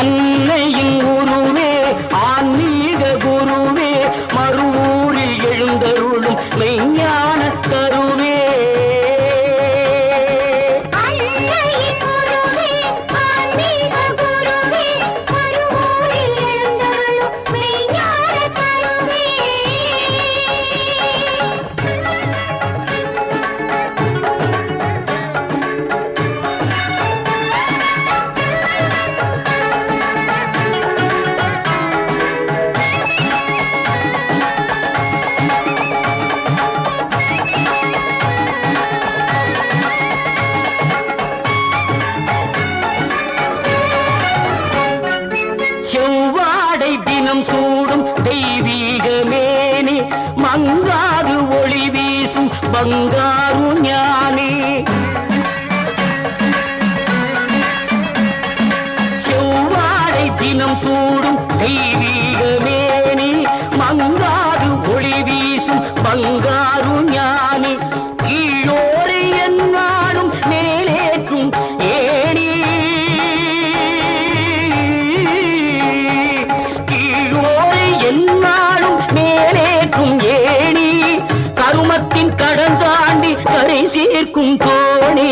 அன்னையின் தெய்வீகமேனி மங்காறு ஒளி வீசும் பங்காரு ஞானி. செவ்வாழை தினம் சூடும் தெய்வீ நாட்டின் கடன் தாண்டி கரை சேர்க்கும் தோணி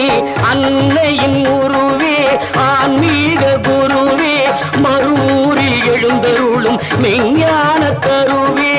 அன்னையின் உருவே ஆன்மீக குருவே மறுமூறி எழுந்தருளும் மெய்ஞான கருவே.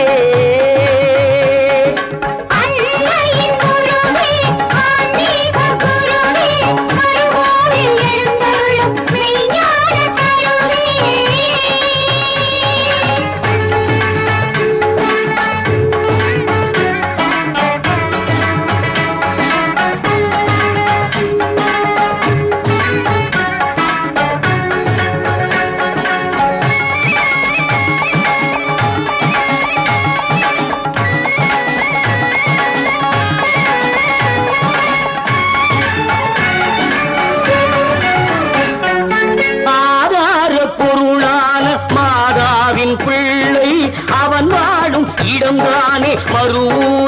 மாறும்